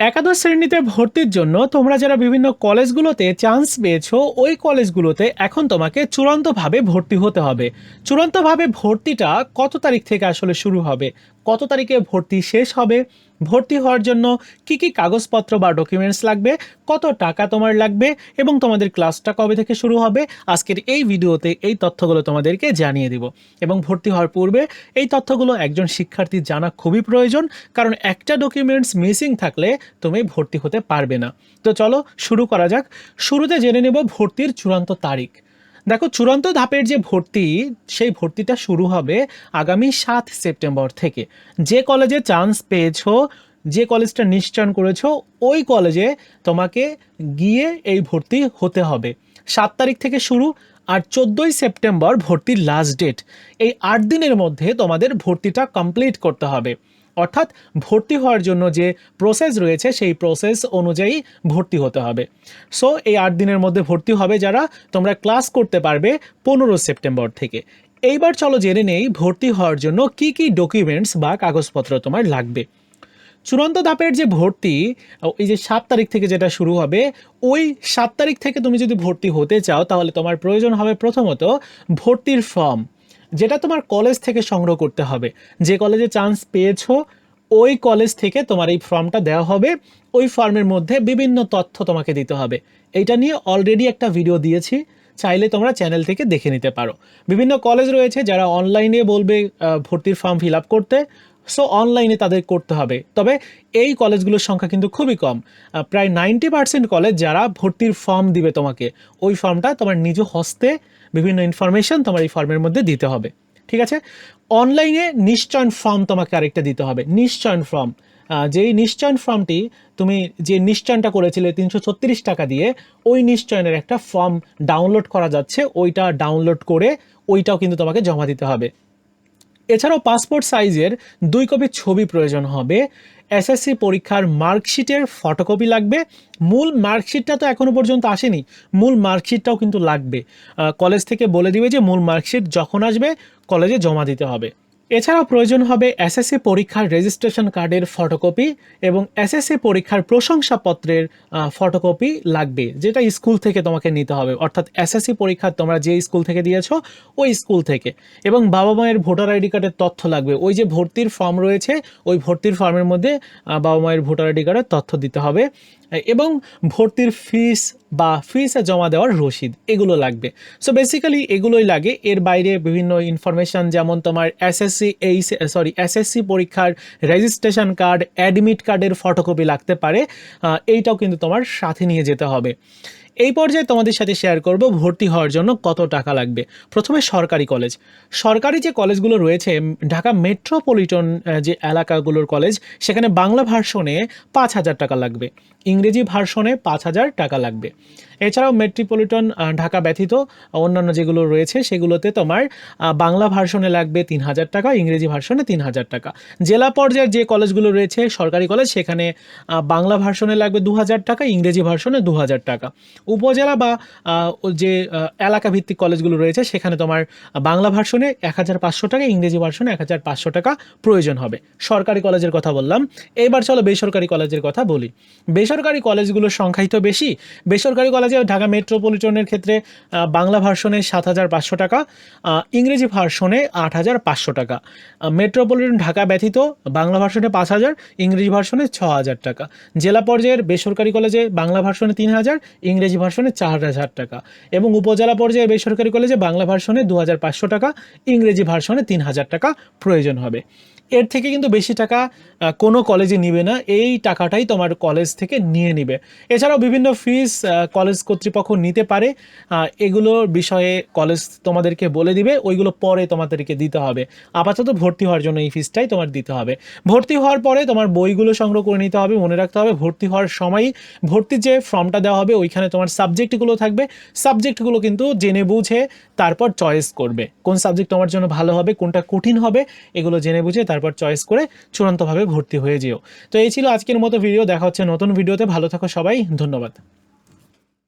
একাদশ শ্রেণীতে ভর্তির জন্য তোমরা যারা বিভিন্ন কলেজগুলোতে চান্স পেয়েছ, ওই কলেজগুলোতে এখন তোমাকে চূড়ান্তভাবে ভর্তি হতে হবে। চূড়ান্তভাবে ভর্তিটা কত তারিখ থেকে আসলে শুরু হবে? কত তারিখে ভর্তি শেষ হবে? ভর্তি হওয়ার জন্য কি কি কাগজপত্র বা ডকুমেন্টস লাগবে? কত টাকা তোমার লাগবে? এবং তোমাদের ক্লাসটা কবে থেকে শুরু হবে? আজকের এই ভিডিওতে এই তথ্যগুলো তোমাদেরকে জানিয়ে দিব। এবং ভর্তি হওয়ার পূর্বে এই তথ্যগুলো একজন শিক্ষার্থীর জানা খুবই প্রয়োজন, কারণ একটা ডকুমেন্টস মিসিং থাকলে তুমি ভর্তি হতে পারবে না। তো চলো শুরু করা যাক। শুরুতে জেনে নেব ভর্তির চূড়ান্ত তারিখ। দেখো, চূড়ান্ত ধাপের যে ভর্তি, সেই ভর্তিটা শুরু হবে আগামী সাত সেপ্টেম্বর থেকে। যে কলেজে চান্স পেয়েছ, যে কলেজটা নিশ্চয়ন করেছ, ওই কলেজে তোমাকে গিয়ে এই ভর্তি হতে হবে। সাত তারিখ থেকে শুরু আর চোদ্দোই সেপ্টেম্বর ভর্তির লাস্ট ডেট এই আট দিনের মধ্যে তোমাদের ভর্তিটা কমপ্লিট করতে হবে। অর্থাৎ ভর্তি হওয়ার জন্য যে প্রসেস রয়েছে, সেই প্রসেস অনুযায়ী ভর্তি হতে হবে। সো এই আট দিনের মধ্যে ভর্তি হবে যারা, তোমরা ক্লাস করতে পারবে পনেরো সেপ্টেম্বর থেকে। এইবার চলো জেনে নেই ভর্তি হওয়ার জন্য কি কি ডকুমেন্টস বা কাগজপত্র তোমার লাগবে। চূড়ান্ত ধাপের যে ভর্তি এই যে সাত তারিখ থেকে যেটা শুরু হবে, ওই সাত তারিখ থেকে তুমি যদি ভর্তি হতে চাও, তাহলে তোমার প্রয়োজন হবে প্রথমত ভর্তির ফর্ম যেটা তোমার কলেজ থেকে সংগ্রহ করতে হবে। যে কলেজে চান্স পেয়েছ, ওই কলেজ থেকে তোমার এই ফর্মটা দেওয়া হবে। ওই ফর্মের মধ্যে বিভিন্ন তথ্য তোমাকে দিতে হবে। এইটা নিয়ে অলরেডি একটা ভিডিও দিয়েছি। চাইলে তোমরা চ্যানেল থেকে দেখে নিতে পারো। বিভিন্ন কলেজ রয়েছে যারা অনলাইনে বলবে ভর্তির ফর্ম ফিল আপ করতে। সো অনলাইনে তাদের করতে হবে। তবে এই কলেজগুলোর সংখ্যা কিন্তু খুবই কম। প্রায় নাইনটি পার্সেন্ট কলেজ যারা ভর্তির ফর্ম দিবে তোমাকে, ওই ফর্মটা তোমার নিজ হস্তে বিভিন্ন ইনফরমেশন তোমার এই ফর্মের মধ্যে দিতে হবে। ঠিক আছে? অনলাইনে নিশ্চয়ন ফর্ম তোমাকে আরেকটা দিতে হবে। নিশ্চয়ন ফর্ম যেই নিশ্চয়ন ফর্মটি তুমি যে নিশ্চয়নটা করেছিলে তিনশো ছত্রিশ টাকা দিয়ে, ওই নিশ্চয়নের একটা ফর্ম ডাউনলোড করা যাচ্ছে। ওইটা ডাউনলোড করে ওইটাও কিন্তু তোমাকে জমা দিতে হবে। এছাড়াও পাসপোর্ট সাইজের দুই কপি ছবি প্রয়োজন হবে। এসএসসি পরীক্ষার মার্কশিটের ফটোকপি লাগবে। মূল মার্কশিটটা তো এখনও পর্যন্ত আসেনি। মূল মার্কশিটটাও কিন্তু লাগবে। কলেজ থেকে বলে দিবে যে মূল মার্কশিট যখন আসবে কলেজে জমা দিতে হবে। এছাড়াও প্রয়োজন হবে এসএসসি পরীক্ষার রেজিস্ট্রেশন কার্ডের ফটোকপি এবং এসএসসি পরীক্ষার প্রশংসাপত্রের ফটোকপি লাগবে, যেটা স্কুল থেকে তোমাকে নিতে হবে। অর্থাৎ এসএসসি পরীক্ষা তোমরা যে স্কুল থেকে দিয়েছ, ওই স্কুল থেকে। এবং বাবা মায়ের ভোটার আইডি কার্ডের তথ্য লাগবে। ওই যে ভর্তির ফর্ম রয়েছে, ওই ভর্তির ফর্মের মধ্যে বাবা মায়ের ভোটার আইডি কার্ডের তথ্য দিতে হবে। এবং ভর্তির ফিস বা ফিসে জমা দেওয়ার রসিদ, এগুলো লাগবে। সো বেসিক্যালি এগুলোই লাগে। এর বাইরে বিভিন্ন ইনফরমেশান যেমন তোমার এসএসসি এই সরি এসএসসি পরীক্ষার রেজিস্ট্রেশন কার্ড অ্যাডমিট কার্ডের ফটোকপি লাগতে পারে। এইটাও কিন্তু তোমার সাথে নিয়ে যেতে হবে। এই পর্যায়ে তোমাদের সাথে শেয়ার করব ভর্তি হওয়ার জন্য কত টাকা লাগবে। প্রথমে সরকারি কলেজ সরকারি যে কলেজগুলো রয়েছে ঢাকা মেট্রোপলিটন যে এলাকাগুলোর কলেজ সেখানে বাংলা ভার্সনে পাঁচ হাজার টাকা লাগবে। ইংরেজি ভার্সনে পাঁচ হাজার টাকা লাগবে। এছাড়াও মেট্রোপলিটন ঢাকা ব্যতীত অন্যান্য যেগুলো রয়েছে, সেগুলোতে তোমার বাংলা ভার্সনে লাগবে তিন হাজার টাকা, ইংরেজি ভার্সনে তিন হাজার টাকা। জেলা পর্যায়ের যে কলেজগুলো রয়েছে, সরকারি কলেজ সেখানে বাংলা ভার্সনে লাগবে দু হাজার টাকা, ইংরেজি ভার্সনে দু হাজার টাকা। উপজেলা বা যে এলাকা ভিত্তিক কলেজগুলো রয়েছে, সেখানে তোমার বাংলা ভার্সনে এক হাজার পাঁচশো টাকা, ইংরেজি ভার্সনে এক হাজার পাঁচশো টাকা প্রয়োজন হবে। সরকারি কলেজের কথা বললাম। এবার চলো বেসরকারি কলেজের কথা বলি। বেসরকারি কলেজগুলোর সংখ্যাই তো বেশি। বেসরকারি কলেজে ঢাকা মেট্রোপলিটনের ক্ষেত্রে বাংলা ভার্সনে সাত হাজার পাঁচশো টাকা ইংরেজি ভার্সনে আট হাজার পাঁচশো টাকা। মেট্রোপলিটন ঢাকা ব্যতীত বাংলা ভার্সনে পাঁচ হাজার, ইংরেজি ভার্সনে ছ হাজার টাকা। জেলা পর্যায়ের বেসরকারি কলেজে বাংলা ভার্সনে তিন হাজার, ইংরেজি ভার্সনে চার হাজার টাকা এবং উপজেলা পর্যায়ে বেসরকারি কলেজে বাংলা ভার্সনে দু হাজার পাঁচশো টাকা, ইংরেজি ভার্সনে তিন হাজার টাকা প্রয়োজন হবে। এর থেকে কিন্তু বেশি টাকা কোনো কলেজে নিবে না। এই টাকাটাই তোমার কলেজ থেকে নিয়ে নিবে। এছাড়াও বিভিন্ন ফিস কলেজ কর্তৃপক্ষ নিতে পারে। এগুলোর বিষয়ে কলেজ তোমাদেরকে বলে দিবে, ওইগুলো পরে তোমাদেরকে দিতে হবে। আপাতত ভর্তি হওয়ার জন্য এই ফিসটাই তোমার দিতে হবে। ভর্তি হওয়ার পরে তোমার বইগুলো সংগ্রহ করে নিতে হবে, মনে রাখতে হবে ভর্তি হওয়ার সময়ই ভর্তির যে ফর্মটা দেওয়া হবে, ওইখানে তোমার সাবজেক্টগুলো থাকবে। সাবজেক্টগুলো কিন্তু জেনে বুঝে তারপর চয়েস করবে। কোন সাবজেক্ট তোমার জন্য ভালো হবে, কোনটা কঠিন হবে, এগুলো জেনে বুঝে তারপর চয়েস করে চূড়ান্তভাবে ভর্তি হয়ে যেও। তো এই ছিল আজকের মতো ভিডিও দেখা হচ্ছে নতুন ভিডিওতে ভালো থাকো সবাই, ধন্যবাদ।